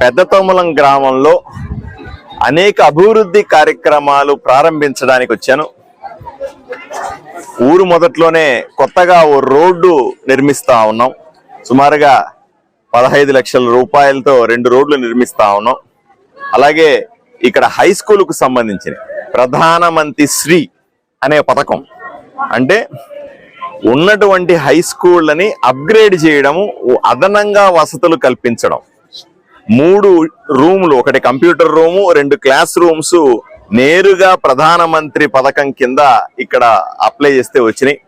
Pedda Tomalam గ్రామంలో అనేక అభివృద్ధి కార్యక్రమాలు ప్రారంభించడానికి వచ్చాను. ఊరు మొదట్లోనే కొత్తగా ఓ రోడ్డు నిర్మిస్తా ఉన్నాం. సుమారుగా పదహైదు లక్షల రూపాయలతో రెండు రోడ్లు నిర్మిస్తా ఉన్నాం. అలాగే ఇక్కడ హై స్కూల్కు సంబంధించిన ప్రధానమంత్రి శ్రీ అనే పథకం. అంటే ఉన్నటువంటి హై స్కూళ్ళని అప్గ్రేడ్ చేయడము అదనంగా వసతులు కల్పించడం. మూడు రూములు ఒకటి కంప్యూటర్ రూము రెండు క్లాస్ రూమ్స్ నేరుగా ప్రధానమంత్రి పథకం కింద ఇక్కడ అప్లై చేస్తే వచ్చినాయి.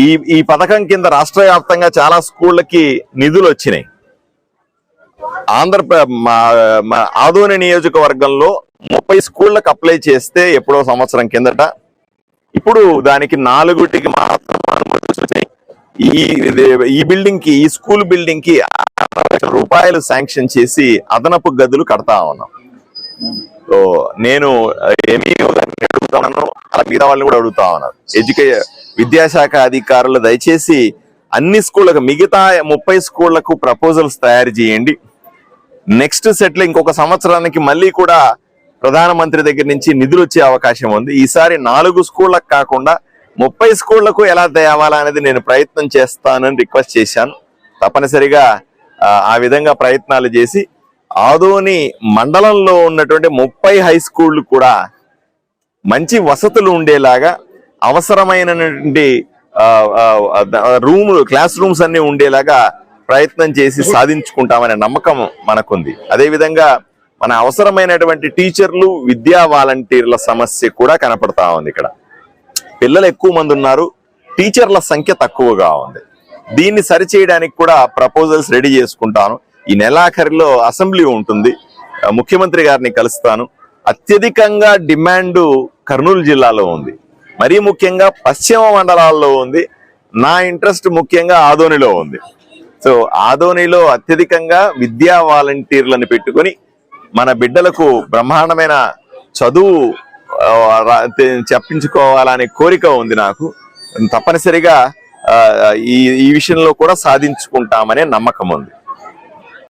ఈ ఈ పథకం కింద రాష్ట్ర వ్యాప్తంగా చాలా స్కూళ్ళకి నిధులు వచ్చినాయి. ఆంధ్రప్ర మా- ఆదోని నియోజకవర్గంలో ముప్పై స్కూళ్ళకి అప్లై చేస్తే ఎప్పుడో సంవత్సరం కిందట. ఇప్పుడు దానికి నాలుగుటికి మాత్రం అనుమతులు వచ్చినాయి. ఈ ఈ బిల్డింగ్కి ఈ స్కూల్ బిల్డింగ్కి లక్షల రూపాయలు శాంక్షన్ చేసి అదనపు గదులు కడతా ఉన్నాం. సో నేను ఏమీ అడుగుతా ఉన్నాను. అలా మిగతా వాళ్ళని కూడా అడుగుతా ఉన్నాను. ఎడ్యుకే విద్యాశాఖ అధికారులు దయచేసి అన్ని స్కూళ్ళకు మిగతా ముప్పై స్కూళ్ళకు ప్రపోజల్స్ తయారు చేయండి. నెక్స్ట్ సెటిల్ ఇంకొక సంవత్సరానికి మళ్ళీ కూడా ప్రధానమంత్రి దగ్గర నుంచి నిధులు వచ్చే అవకాశం ఉంది. ఈసారి నాలుగు స్కూళ్ళకు కాకుండా ముప్పై స్కూళ్ళకు ఎలా తేవాలా అనేది నేను ప్రయత్నం చేస్తానని రిక్వెస్ట్ చేశాను. తప్పనిసరిగా ఆ, విధంగా ప్రయత్నాలు చేసి ఆదోని మండలంలో ఉన్నటువంటి ముప్పై హై స్కూళ్ళు కూడా మంచి వసతులు ఉండేలాగా అవసరమైనటువంటి రూములు క్లాస్ రూమ్స్ అన్ని ఉండేలాగా ప్రయత్నం చేసి సాధించుకుంటామనే నమ్మకం మనకుంది. అదే విధంగా మన అవసరమైనటువంటి టీచర్లు విద్యా వాలంటీర్ల సమస్య కూడా కనపడతా ఉంది ఇక్కడ. పిల్లలు ఎక్కువ మంది ఉన్నారు టీచర్ల సంఖ్య తక్కువగా ఉంది. దీన్ని సరిచేయడానికి కూడా ప్రపోజల్స్ రెడీ చేసుకుంటాను. ఈ నెలాఖరిలో అసెంబ్లీ ఉంటుంది. ముఖ్యమంత్రి గారిని కలుస్తాను. అత్యధికంగా డిమాండ్ కర్నూలు జిల్లాలో ఉంది. మరీ ముఖ్యంగా పశ్చిమ మండలాల్లో ఉంది. నా ఇంట్రెస్ట్ ముఖ్యంగా ఆదోనిలో ఉంది. సో ఆదోనిలో అత్యధికంగా విద్యా వాలంటీర్లను పెట్టుకొని మన బిడ్డలకు బ్రహ్మాండమైన చదువు చెప్పించుకోవాలనే కోరిక ఉంది నాకు. తప్పనిసరిగా ఈ ఈ విషయంలో కూడా సాధించుకుంటామనే నమ్మకం ఉంది.